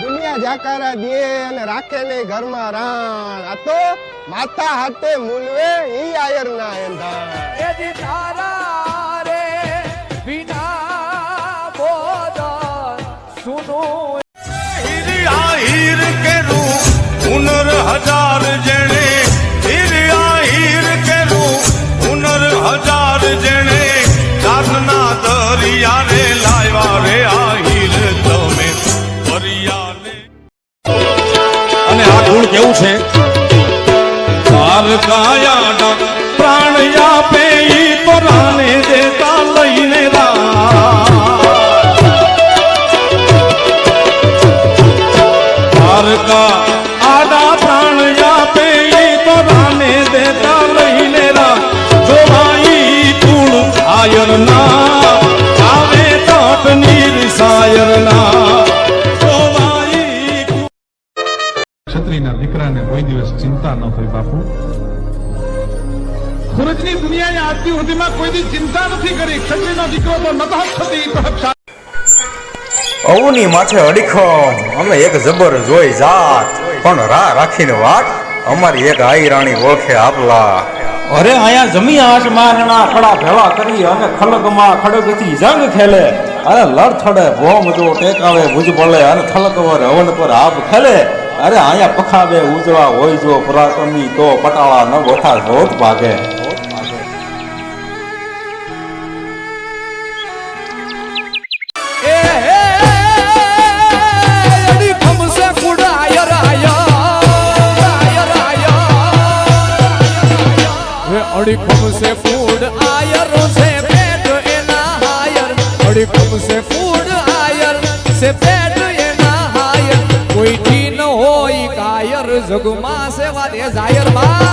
દુનિયા જાકારા દે અને રાખે ને ઘરમાં રાણ. આ તો માથા હાથે મૂલવે, ઈ આયર ના એંધાણ એદી તારા રે વિના બોદન સુનું કેવું છે? કાયા પ્રાણ આપે ઈ પરાને દેતા લઈને દ્વારકા આડા પ્રાણ આપે ઈ પરાને દેતા લઈને રા જોવાઈ ના ક્ષત્રિયના દીકરાને કોઈ દિવસ ચિંતા ન થઈ, બાપુ. સુરતની દુનિયાએ આજની સુધીમાં કોઈ ચિંતા નથી કરી. ક્ષત્રિયનો દીકરો તો નતઃ થતી અવની માથે અડીખમ. અમે એક જબર જોઈ જાત. પણ રા રાખીને વાત? અમારી એક આઈ રાણી ઓળખે આપલા. અરે અહીંયા જમી આસમાનના ખડા ભેળા કરી અને ખલકમાં ખડગથી જંગ ખેલે. અરે લડથડે ભોમ જો ટેકાવે ભુજ બળે અને ખલકવર હવન પર આપ ખેલે. અરે અહીંયા પખાવે ઉજળા હોય જો પરાક્રમી તો પટાળા ન ગોઠા હોત ભાગે. એડી ખમસે કુડ આયર છે પેટ આયર એના હાયર. કોઈ જગમાં સેવા દે જાયરમાં